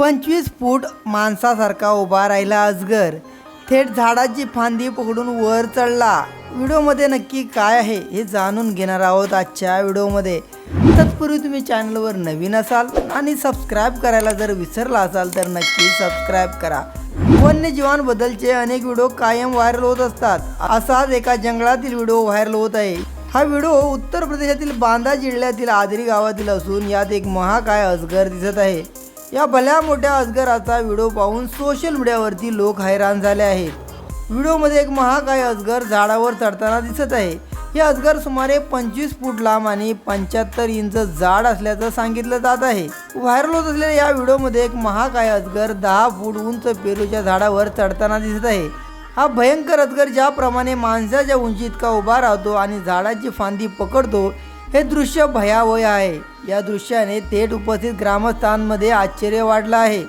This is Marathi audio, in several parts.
पंचवीस फूट माणसासारखा उभा राहिला अजगर थेट झाडाची फांदी पकडून वर चढला. व्हिडिओमध्ये नक्की काय आहे हे जाणून घेणार आहोत आजच्या व्हिडिओमध्ये. तत्पूर्वी तुम्ही चॅनलवर नवीन असाल आणि सबस्क्राईब करायला जर विसरला असाल तर नक्की सबस्क्राईब करा. वन्यजीवांबद्दलचे अनेक व्हिडिओ कायम व्हायरल होत असतात. असाच एका जंगलातील व्हिडिओ व्हायरल होत आहे. हा व्हिडिओ उत्तर प्रदेशातील बांदा जिल्ह्यातील आदरी गावातील असून यात एक महाकाय अजगर दिसत आहे. या भल्या मोठ्या अजगराचा व्हिडिओ पाहून सोशल मीडियावरती लोक हैराण झाले आहेत. व्हिडिओमध्ये एक महाकाय अजगर झाडावर चढताना दिसत आहे. हे अजगर सुमारे पंचवीस फूट लांब आणि पंच्याहत्तर इंच जाड असल्याचं सांगितलं जात आहे. व्हायरल होत असलेल्या या व्हिडिओमध्ये एक महाकाय अजगर दहा फूट उंच पेरूच्या झाडावर चढताना दिसत आहे. हा भयंकर अजगर ज्याप्रमाणे माणसाच्या उंची इतका उभा राहतो आणि झाडाची फांदी पकडतो हे दृश्य भयावह आहे. या दृश्याने थेट उपस्थित ग्रामस्थांमध्ये आश्चर्य वाढलं आहे.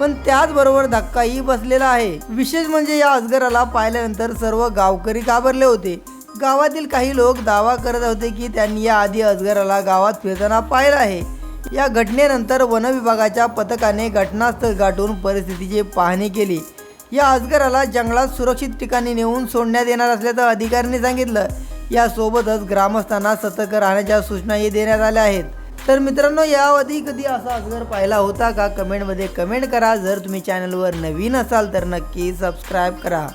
पण त्याचबरोबर धक्काही बसलेला आहे. विशेष म्हणजे या अजगराला पाहिल्यानंतर सर्व गावकरी घाबरले होते. गावातील काही लोक दावा करत होते की त्यांनी या आधी अजगराला गावात फिरताना पाहिलं आहे. या घटनेनंतर वनविभागाच्या पथकाने घटनास्थळ गाठून परिस्थितीची पाहणी केली. या अजगराला जंगलात सुरक्षित ठिकाणी नेऊन सोडण्यात येणार असल्याचं अधिकाऱ्यांनी सांगितलं. यासोबतच ग्रामस्थांना सतर्क राहण्याच्या सूचनाही देण्यात आल्या आहेत. तर मित्रांनो याआधी कधी असा अजगर पाहिला होता का? कमेंटमध्ये कमेंट करा. जर तुम्ही चॅनलवर नवीन असाल तर नक्की सबस्क्राईब करा.